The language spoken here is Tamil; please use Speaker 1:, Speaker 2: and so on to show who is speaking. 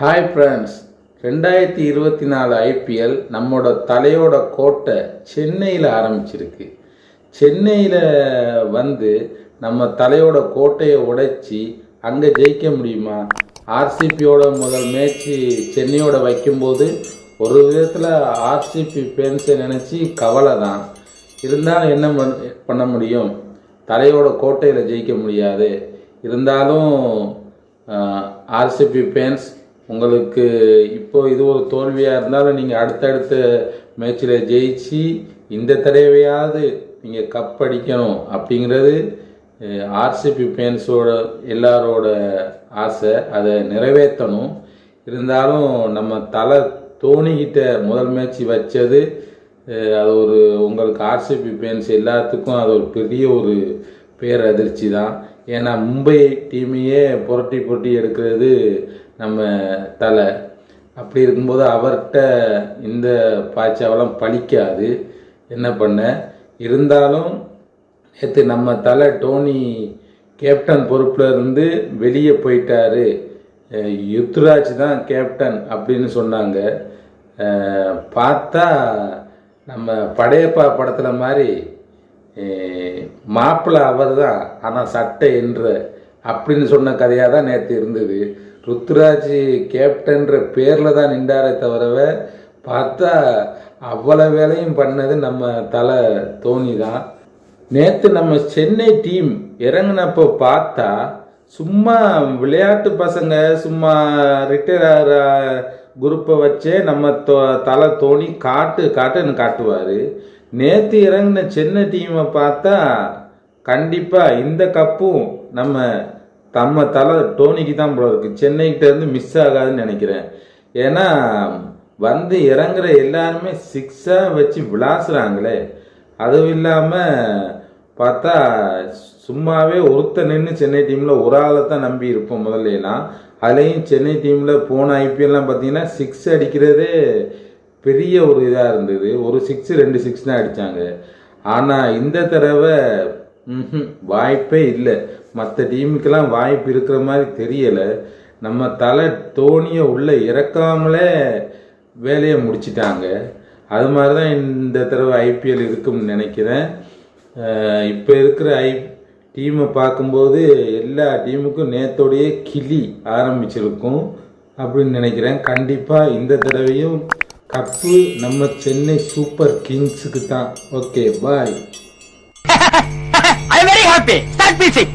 Speaker 1: ஹாய் ஃப்ரெண்ட்ஸ் ரெண்டாயிரத்தி இருபத்தி நாலு ஐபிஎல் நம்மளோட தலையோட கோட்டை சென்னையில் ஆரம்பிச்சிருக்கு. சென்னையில் வந்து நம்ம தலையோட கோட்டையை உடைச்சி அங்கே ஜெயிக்க முடியுமா? ஆர்சிபியோட முதல் மேட்ச்சு சென்னையோட வைக்கும்போது ஒரு விதத்தில் ஆர்சிபி ஃபேன்ஸை நினச்சி கவலை தான். இருந்தாலும் என்ன பண்ண முடியும்? தலையோட கோட்டையில் ஜெயிக்க முடியாது. இருந்தாலும் ஆர்சிபி ஃபேன்ஸ் உங்களுக்கு இப்போ இது ஒரு தோல்வியாக இருந்தாலும் நீங்கள் அடுத்தடுத்த மேட்ச்சில் ஜெயிச்சு இந்த தடவையாவது நீங்கள் கப் அடிக்கணும் அப்படிங்கிறது ஆர்சிபி ஃபேன்ஸோட எல்லாரோட ஆசை. அதை நிறைவேற்றணும். இருந்தாலும் நம்ம தலை தோனிக்கிட்ட முதல் மேட்ச் வச்சது அது ஒரு உங்களுக்கு ஆர்சிபி ஃபேன்ஸ் எல்லாத்துக்கும் அது ஒரு பெரிய ஒரு பேரதிர்ச்சி தான் ஏன்னா மும்பை டீமையே புரட்டி புரட்டி எடுக்கிறது நம்ம தலை. அப்படி இருக்கும்போது அவர்கிட்ட இந்த பாய்ச்சாவெல்லாம் பழிக்காது. என்ன பண்ண? இருந்தாலும் நேற்று நம்ம தலை டோனி கேப்டன் பொறுப்பில் இருந்து வெளியே போயிட்டாரு. யுத்ராஜ் தான் கேப்டன் அப்படின்னு சொன்னாங்க. பார்த்தா நம்ம படையப்பா படத்தில் மாதிரி மாப்பிள்ளை அவர் தான் ஆனால் சட்டை என்ற அப்படின்னு சொன்ன கதையாக தான் நேற்று இருந்தது. ருத்ராஜ் கேப்டன்ற பேரில் தான் நின்றாரே தவிரவ பார்த்தா அவ்வளோ வேலையும் பண்ணது நம்ம தலை தோனி தான் நேற்று நம்ம சென்னை டீம் இறங்குனப்போ பார்த்தா சும்மா விளையாட்டு பசங்க சும்மா ரிட்டையர் ஆகிற குரூப்பை வச்சே நம்ம தோ தலை தோனி காட்டு காட்டுன்னு காட்டுவார். நேற்று இறங்கின சென்னை டீமை பார்த்தா கண்டிப்பாக இந்த கப்பும் நம்ம நம்ம தலை டோனிக்கு தான் போல இருக்குது சென்னைக்கிட்டேருந்து மிஸ் ஆகாதுன்னு நினைக்கிறேன். ஏன்னா வந்து இறங்குற எல்லாருமே சிக்ஸாக வச்சு விளாசுறாங்களே. அதுவும் இல்லாமல் பார்த்தா சும்மாவே ஒருத்த நின்று சென்னை டீமில் ஒரு ஆளை தான் நம்பி இருப்போம் முதல்ல அதுலேயும் சென்னை டீமில் போன ஐபிஎல்லாம் பார்த்தீங்கன்னா சிக்ஸ் அடிக்கிறதே பெரிய ஒரு இதாக இருந்தது. ஒரு சிக்ஸ் ரெண்டு சிக்ஸ் தான் அடித்தாங்க ஆனால் இந்த தடவை வாய்ப்பே இல்லை. மற்ற டீமுக்கெல்லாம் வாய்ப்பு இருக்கிற மாதிரி தெரியலை. நம்ம தலை தோனியை உள்ளே இறக்காமலே வேலையை முடிச்சிட்டாங்க. அது மாதிரி தான் இந்த தடவை ஐபிஎல் இருக்கும்னு நினைக்கிறேன். இப்போ இருக்கிற ஐ டீமை பார்க்கும்போது எல்லா டீமுக்கும் நேத்தோடைய கிளி ஆரம்பிச்சிருக்கும் அப்படின்னு நினைக்கிறேன். கண்டிப்பாக இந்த தடவையும் கப்பு நம்ம சென்னை சூப்பர் கிங்ஸுக்கு தான். Okay bye
Speaker 2: I very happy start piecing.